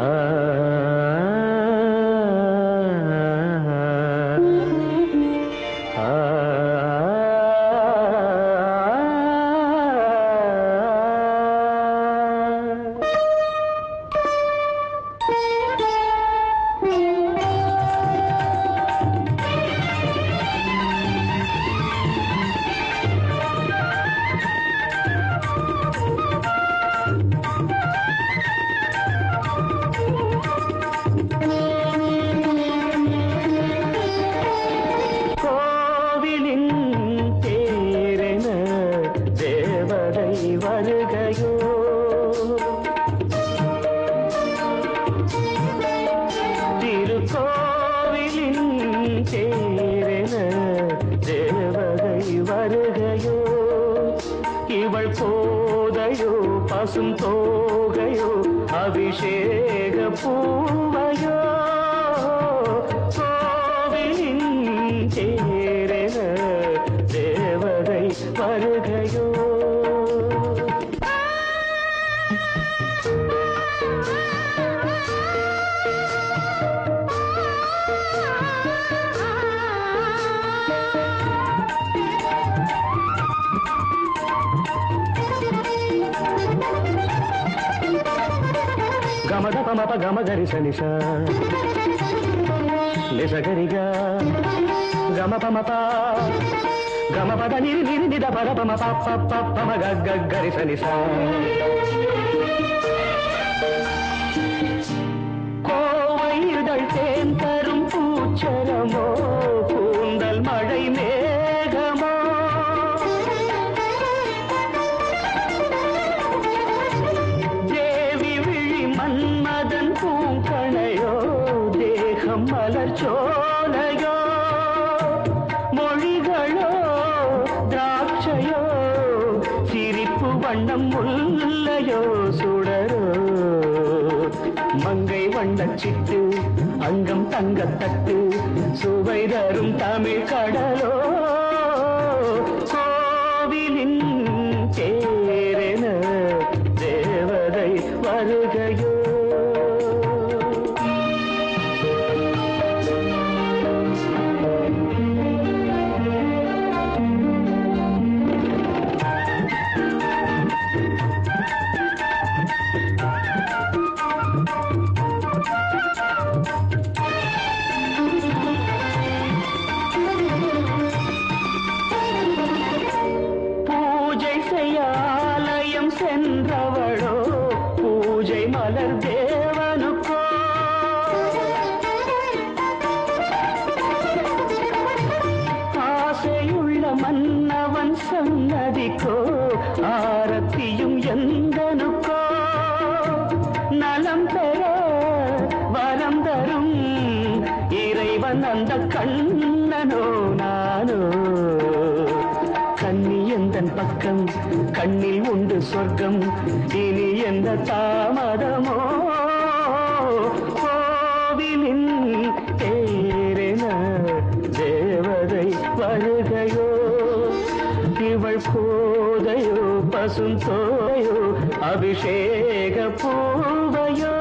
Ah. கோவிலின் தேரென தேவதை வருகையோ இவள் போதையோ பசும் தோகையோ அபிஷேக பூவையோ. గమద పమప గమగరి సనిష నిసగరిగా. గమ పమప గమ పద నిరి నిరి నిద పద పమ పమ గగ్గరి సనిష வண்ணம் முல்லையோ சுடரோ. மங்கை வண்ணச் சிட்டு அங்கம் தங்கத்தட்டு சுவை தரும் தமிழ் கடலோ. சன்னதிக்கோ ஆரத்தியும் எந்தனுக்கோ? நலம் பெற வரம் தரும் இறைவன் அந்த கண்ணனோ நானோ? கண்ணி எந்தன் பக்கம் கண்ணில் உண்டு சொர்க்கம் இனி எந்த தாமதமோ? கோவிலின் தே போதையோ பசும் தோயோ அபிஷேக பூவையோ